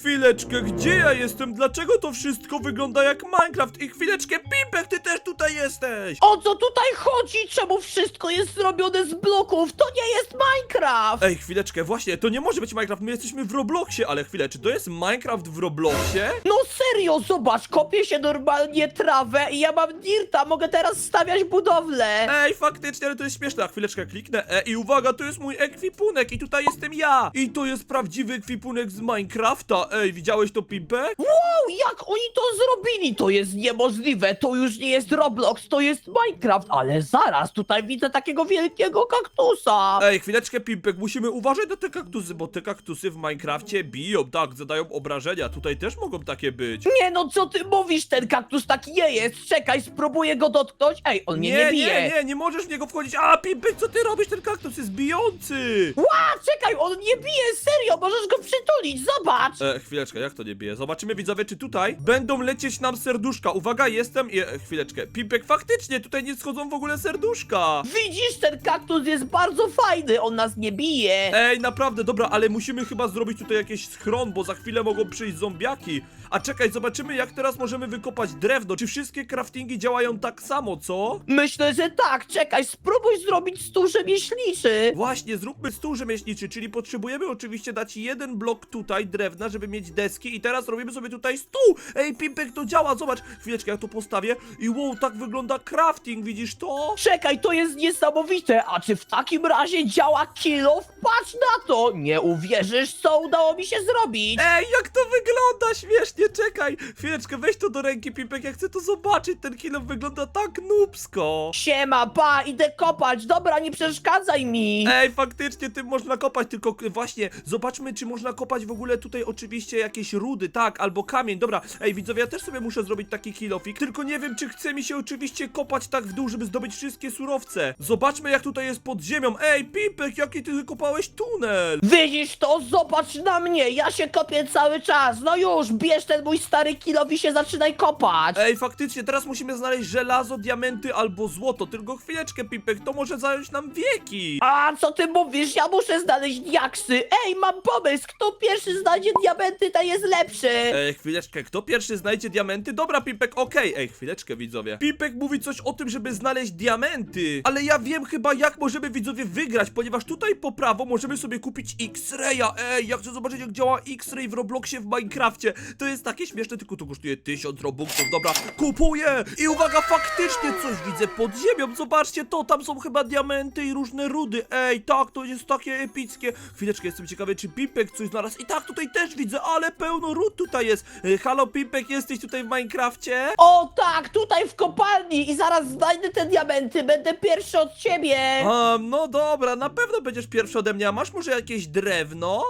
chwileczkę, gdzie ja jestem? Dlaczego to wszystko wygląda jak Minecraft? I chwileczkę, Pimpek, ty też tutaj jesteś! O co tutaj chodzi? Czemu wszystko jest zrobione z bloków? To nie jest Minecraft! Ej, chwileczkę, właśnie, to nie może być Minecraft, my jesteśmy w Robloxie, ale chwilę, czy to jest Minecraft w Robloxie? No serio, zobacz, kopię się normalnie trawę i ja mam dirta, mogę teraz stawiać budowlę. Ej, faktycznie, ale to jest śmieszne, a chwileczkę kliknę, e, i uwaga, to jest mój ekwipunek i tutaj jestem ja! I to jest prawdziwy ekwipunek z Minecrafta, ej, widziałeś to, Pimpek? Wow, jak oni to zrobili? To jest niemożliwe, to już nie jest Roblox, to jest Minecraft, ale zaraz, tutaj widzę takiego wielkiego kaktusa. Ej, chwileczkę, Pimpek, musimy uważać na te kaktusy, bo te kaktusy w Minecrafcie biją, tak, zadają obrażenia, tutaj też mogą takie być. Nie no, co ty mówisz? Ten kaktus taki nie jest. Czekaj, spróbuję go dotknąć. Ej, on mnie nie, nie, bije. nie, nie, nie możesz w niego wchodzić. A, Pimpek, co ty robisz? Ten kaktus jest bijący! Ła, czekaj, on nie bije, serio, możesz go przytulić, zobacz. E, chwileczkę, jak to nie bije? Zobaczymy, widzowie, czy tutaj będą lecieć nam serduszka. Uwaga, jestem... E, chwileczkę. Pimpek, faktycznie, tutaj nie schodzą w ogóle serduszka. Widzisz, ten kaktus jest bardzo fajny, on nas nie bije. Ej, naprawdę, dobra, ale musimy chyba zrobić tutaj jakieś schron, bo za chwilę mogą przyjść zombiaki. A czekaj, zobaczymy, jak teraz możemy wykopać drewno. Czy wszystkie craftingi działają tak samo, co? Myślę, że tak, czekaj, spróbuj zrobić stół rzemieślniczy. Właśnie, zróbmy stół rzemieślniczy, czyli potrzebujemy oczywiście dać jeden blok tutaj drewna, żeby mieć deski i teraz robimy sobie tutaj stół. Ej, Pimpek, to działa, zobacz. Chwileczkę, ja to postawię i wow, tak wygląda crafting, widzisz to? Czekaj, to jest niesamowite, a czy w takim razie działa kilof? Patrz na to, nie uwierzysz, co udało mi się zrobić. Ej, jak to wygląda śmiesznie, czekaj. Chwileczkę, weź to do ręki, Pimpek, ja chcę to zobaczyć. Ten kilo wygląda tak nubsko. Siema, pa, idę kopać, dobra, nie przeszkadzaj mi. Ej, faktycznie tym można kopać, tylko właśnie zobaczmy, czy można kopać w ogóle tutaj oczywiście jakieś rudy, tak, albo kamień. Dobra, ej, widzowie, ja też sobie muszę zrobić taki kilofik, tylko nie wiem, czy chce mi się oczywiście kopać tak w dół, żeby zdobyć wszystkie surowce. Zobaczmy, jak tutaj jest pod ziemią. Ej, Pipek, jaki ty wykopałeś tunel? Widzisz to? Zobacz na mnie, ja się kopię cały czas. No już, bierz ten mój stary kilof i się zaczynaj kopać. Ej, faktycznie, teraz musimy znaleźć żelazo, diamenty albo złoto. Tylko chwileczkę, Pipek, to może zająć nam wieki. A co ty mówisz? Ja muszę znaleźć diaksy. Ej, mam pomysł, kto pierwszy znajdzie diamenty, ten jest lepszy. Ej, chwileczkę, kto pierwszy znajdzie diamenty? Dobra, Pipek, okej. Ej, chwileczkę, widzowie. Pipek mówi coś o tym, żeby znaleźć diamenty. Ale ja wiem chyba, jak możemy, widzowie, wygrać, ponieważ tutaj po prawo możemy sobie kupić X-Raya. Ej, ja chcę zobaczyć, jak działa X-Ray w Robloxie w Minecrafcie. To jest takie śmieszne, tylko to kosztuje 1000 robuxów. Dobra, kupuję! I uwaga, faktycznie coś widzę pod ziemią. Zobaczcie to, tam są chyba diamenty i różne rudy. Ej, tak, to jest takie epickie. Chwileczkę, jestem ciekawy, czy Pipek coś znalazł. I tak, tutaj też widzę, ale pełno ród tutaj jest. E, Halo, Pipek, jesteś tutaj w Minecrafcie? O tak, tutaj w kopalni i zaraz znajdę te diamenty, będę pierwszy od ciebie. A, no dobra, na pewno będziesz pierwszy ode mnie. A masz może jakieś drewno?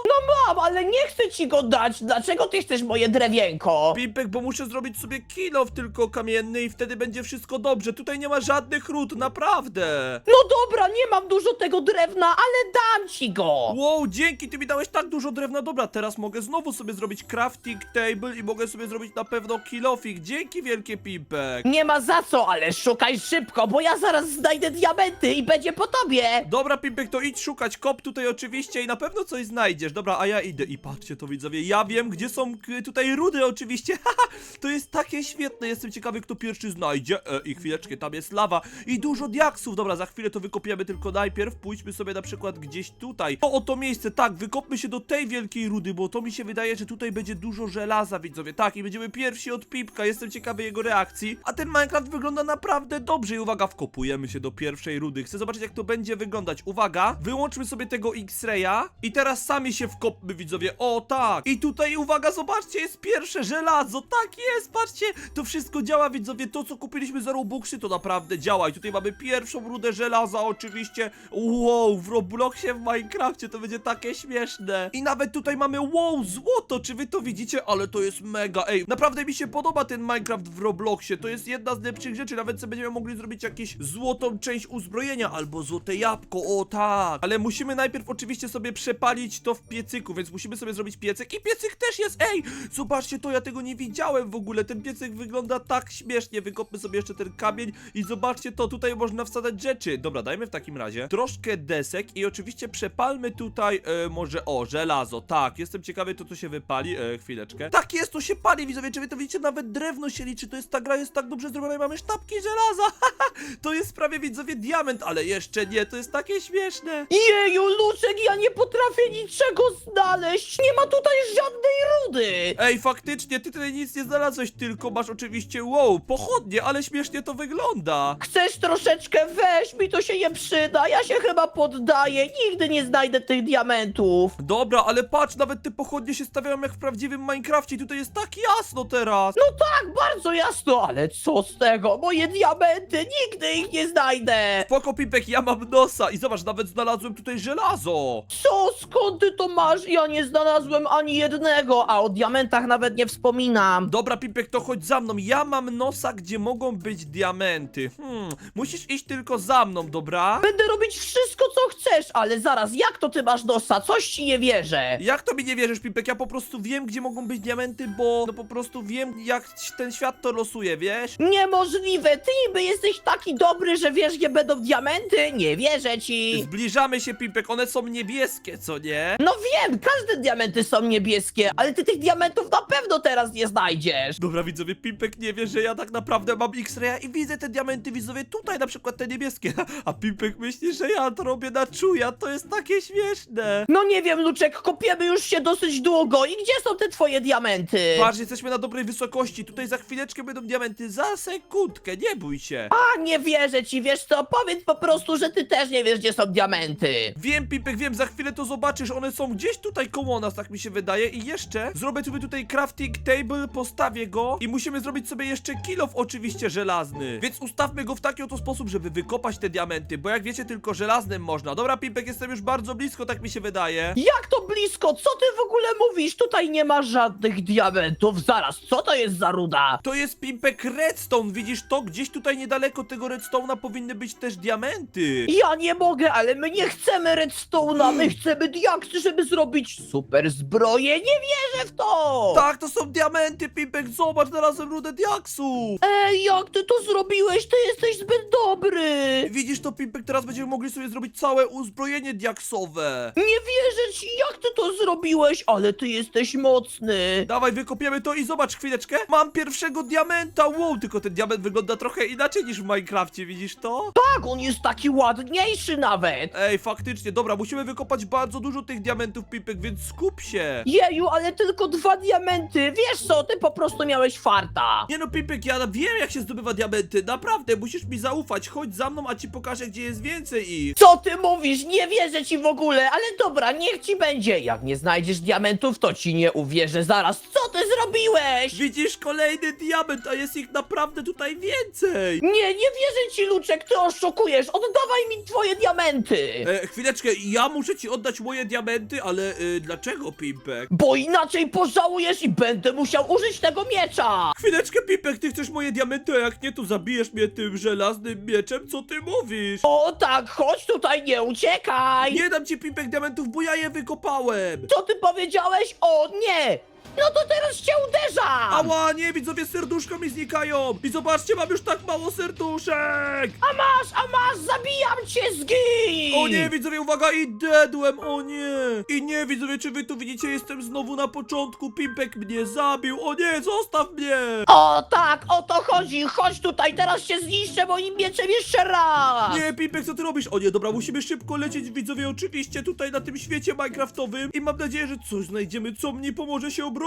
Mam, ale nie chcę ci go dać. Dlaczego ty chcesz moje drewienko? Pipek, bo muszę zrobić sobie kilof tylko kamienny i wtedy będzie wszystko dobrze. Tutaj nie ma żadnych ród, naprawdę. No dobra, nie mam dużo tego drewna, ale dam ci go. Wow, dzięki, ty mi dałeś tak dużo drewna. Dobra, teraz mogę znowu sobie zrobić crafting table i mogę sobie zrobić na pewno kilofik. Dzięki wielkie, Pipek. Nie ma za co, ale szukaj szybko, bo ja zaraz znajdę diamenty i będzie po tobie. Dobra, Pimpek, to idź szukać kop tutaj oczywiście i na pewno coś znajdziesz. Dobra, a ja idę i patrzcie to widzowie, ja wiem gdzie są k- tutaj rudy oczywiście. Haha, to jest takie świetne, jestem ciekawy kto pierwszy znajdzie. E, I chwileczkę, tam jest lawa i dużo diaksów. Dobra, za chwilę to wykopiemy, tylko najpierw pójdźmy sobie na przykład gdzieś tutaj. O, oto miejsce, tak, wykopmy się do tej wielkiej rudy, bo to mi się wydaje, że tutaj będzie dużo żelaza, widzowie. Tak, i będziemy pierwsi od Pipka, jestem ciekawy jego reakcji. A ten Minecraft wygląda naprawdę dobrze i uwaga, wkopujemy się do pierwszej rudy. Chcę zobaczyć jak to będzie wyglądać. Uwaga, wyłączmy sobie tego X-Raya i teraz sami się wkopmy, widzowie. O, tak. I tutaj, uwaga, zobaczcie, jest pierwsze żelazo. Tak jest, patrzcie, to wszystko działa, widzowie. To, co kupiliśmy za Robuxy, to naprawdę działa. I tutaj mamy pierwszą rudę żelaza, oczywiście. Wow, w Robloxie, w Minecrafcie, to będzie takie śmieszne. I nawet tutaj mamy, wow, złoto. Czy wy to widzicie? Ale to jest mega. Ej, naprawdę mi się podoba ten Minecraft w Robloxie. To jest jedna z lepszych rzeczy. Nawet sobie będziemy mogli zrobić jakieś złotą część uzbrojenia albo złote jabłko. O, tak. Ale musimy najpierw oczywiście sobie przepalić to w piecyku, więc musimy sobie zrobić piecyk. I piecyk też jest. Ej, zobaczcie to, ja tego nie widziałem w ogóle. Ten piecyk wygląda tak śmiesznie. Wykopmy sobie jeszcze ten kamień i zobaczcie to, tutaj można wsadzać rzeczy. Dobra, dajmy w takim razie troszkę desek i oczywiście przepalmy tutaj e, może, o, żelazo. Tak, jestem ciekawy, to coś się wypali. E, chwileczkę. Tak jest, to się pali, widzowie, czy wy to widzicie? Nawet drewno się liczy, to jest, ta gra jest tak dobrze zrobiona i mamy sztabki żelaza. to jest prawie, widzowie, diament, ale jeszcze nie, to jest takie śmieszne. Jeju, Luczek, ja nie potrafię niczego znaleźć! Nie ma tutaj żadnej rudy! Ej, faktycznie, ty tutaj nic nie znalazłeś, tylko masz oczywiście, wow, pochodnie, ale śmiesznie to wygląda. Chcesz troszeczkę? Weź mi, to się nie przyda. Ja się chyba poddaję. Nigdy nie znajdę tych diamentów. Dobra, ale patrz, nawet te pochodnie się stawiają jak w prawdziwym Minecrafcie, tutaj jest tak jasno teraz. No tak, bardzo jasno, ale co z tego? Moje diamenty, nigdy ich nie znajdę. Spoko, Pipek, ja mam nosa i zobacz, nawet znalazłem tutaj żelazo. Co? Skąd ty to masz? Ja nie znalazłem ani jednego, a o diamentach nawet nie wspominam. Dobra, Pipek, to chodź za mną. Ja mam nosa, gdzie mogą być diamenty. Hmm, musisz iść tylko za mną, dobra? Będę robić wszystko, co chcesz, ale zaraz, jak to ty masz nosa? Coś ci nie wierzę. Jak to mi nie wierzysz, Pipek? Ja po prostu wiem, gdzie mogą być diamenty, bo no po prostu wiem, jak ten świat to losuje, wiesz? Niemożliwe, ty niby jesteś taki dobry, że wiesz, gdzie będą diamenty? Nie wierzę ci. Zbliżamy się, Pipek, one są niebieskie, co nie? No wiem, każde diamenty są niebieskie, ale ty tych diamentów na pewno teraz nie znajdziesz. Dobra, widzowie, Pimpek nie wie, że ja tak naprawdę mam X-raya i widzę te diamenty, widzowie, tutaj na przykład te niebieskie. A Pimpek myśli, że ja to robię na czuja, to jest takie śmieszne. No nie wiem, Luczek, kopiemy już się dosyć długo i gdzie są te twoje diamenty? Patrz, jesteśmy na dobrej wysokości, tutaj za chwileczkę będą diamenty, za sekundkę, nie bój się. A, nie wierzę ci, wiesz co, powiedz po prostu, że ty też nie wiesz, gdzie są diamenty. Wiem, Pimpek, wiem, za chwilę to zobaczysz, one są gdzieś tutaj koło nas, tak mi się wydaje. I jeszcze zrobię sobie tutaj crafting table, postawię go i musimy zrobić sobie jeszcze kill off oczywiście żelazny. Więc ustawmy go w taki oto sposób, żeby wykopać te diamenty, bo jak wiecie, tylko żelaznym można. Dobra, Pimpek, jestem już bardzo blisko, tak mi się wydaje. Jak to blisko? Co ty w ogóle mówisz? Tutaj nie ma żadnych diamentów. Zaraz, co to jest za ruda? To jest Pimpek Redstone, widzisz to? Gdzieś tutaj niedaleko tego Redstone'a powinny być też diamenty. Ja nie mogę, ale my nie chcemy redstone'a, my chcemy diaksy, żeby zrobić super zbroję. Nie wierzę w to! Tak, to są diamenty, Pimpek, zobacz, znalazłem rudę diaksu. Ej, jak ty to zrobiłeś? Ty jesteś zbyt dobry! Widzisz to, Pimpek, teraz będziemy mogli sobie zrobić całe uzbrojenie diaksowe. Nie wierzę ci, jak ty to zrobiłeś, ale ty jesteś mocny. Dawaj, wykopiemy to i zobacz chwileczkę. Mam pierwszego diamenta, wow, tylko ten diament wygląda trochę inaczej niż w Minecrafcie, widzisz to? Tak, on jest taki ładniejszy nawet. Ej, faktycznie, dobra, musimy wykopać bardzo dużo tych diamentów, Pipek, więc skup się. Jeju, ale tylko dwa diamenty. Wiesz co, ty po prostu miałeś farta. Nie no, Pipek, ja wiem jak się zdobywa diamenty, naprawdę, musisz mi zaufać, chodź za mną, a ci pokażę, gdzie jest więcej ich. Co ty mówisz? Nie wierzę ci w ogóle, ale dobra, niech ci będzie. Jak nie znajdziesz diamentów, to ci nie uwierzę zaraz. Co ty zrobiłeś? Widzisz, kolejny diament, a jest ich naprawdę tutaj więcej. Nie, nie wierzę ci, Luczek, ty oszukujesz. Oddawaj mi twoje diamenty. E, chwileczkę, ja muszę ci oddać moje diamenty, ale e, dlaczego, Pimpek? Bo inaczej pożałujesz i będę musiał użyć tego miecza. Chwileczkę, Pipek, ty chcesz moje diamenty, a jak nie, to zabijesz mnie tym żelaznym mieczem, co ty mówisz? O tak, chodź tutaj, nie uciekaj. Nie dam ci, Pipek, diamentów, bo ja je wykopałem! Co ty powiedziałeś? O nie! No to teraz cię uderzam! Ała, nie, widzowie, serduszka mi znikają! I zobaczcie, mam już tak mało serduszek! A masz, a masz, zabijam cię, zgin! O nie, widzowie, uwaga, i dedłem, o nie! I nie, widzowie, czy wy tu widzicie, jestem znowu na początku, Pimpek mnie zabił, o nie, zostaw mnie! O tak, o to chodzi, chodź tutaj, teraz cię zniszczę moim mieczem jeszcze raz! Nie, Pimpek, co ty robisz? O nie, dobra, musimy szybko lecieć, widzowie, oczywiście, tutaj na tym świecie minecraftowym i mam nadzieję, że coś znajdziemy, co mnie pomoże się obronić!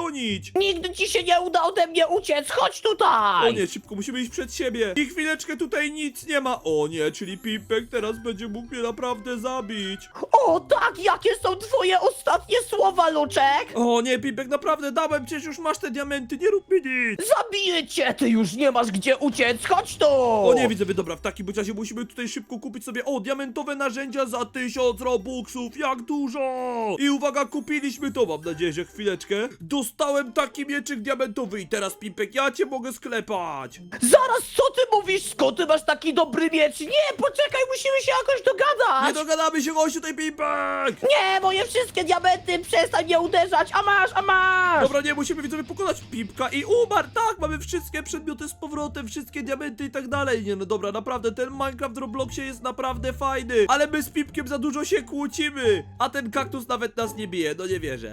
Nigdy ci się nie uda ode mnie uciec, chodź tutaj! O nie, szybko, musimy iść przed siebie. I chwileczkę tutaj nic nie ma. O nie, czyli Pipek teraz będzie mógł mnie naprawdę zabić. O tak, jakie są twoje ostatnie słowa, Luczek? O nie, Pipek, naprawdę dałem, przecież już masz te diamenty, nie rób mi nic. Zabiję cię, ty już nie masz gdzie uciec, chodź tu! O nie, widzowie, dobra, w takim bądź razie musimy tutaj szybko kupić sobie, o, diamentowe narzędzia za tysiąc robuxów, jak dużo! I uwaga, kupiliśmy to, mam nadzieję, że chwileczkę. Dostałem taki mieczyk diamentowy i teraz, Pipek, ja cię mogę sklepać. Zaraz, co ty mówisz? Skąd ty masz taki dobry miecz? Nie, poczekaj, musimy się jakoś dogadać! Nie dogadamy się, gościu, tutaj, Pipek! Nie, moje wszystkie diamenty, przestań mnie uderzać, a masz, a masz! Dobra, nie, musimy widzowie pokonać Pipka i umarł, tak, mamy wszystkie przedmioty z powrotem, wszystkie diamenty i tak dalej. Nie no dobra, naprawdę, ten Minecraft w Robloxie jest naprawdę fajny, ale my z Pipkiem za dużo się kłócimy, a ten kaktus nawet nas nie bije, no nie wierzę.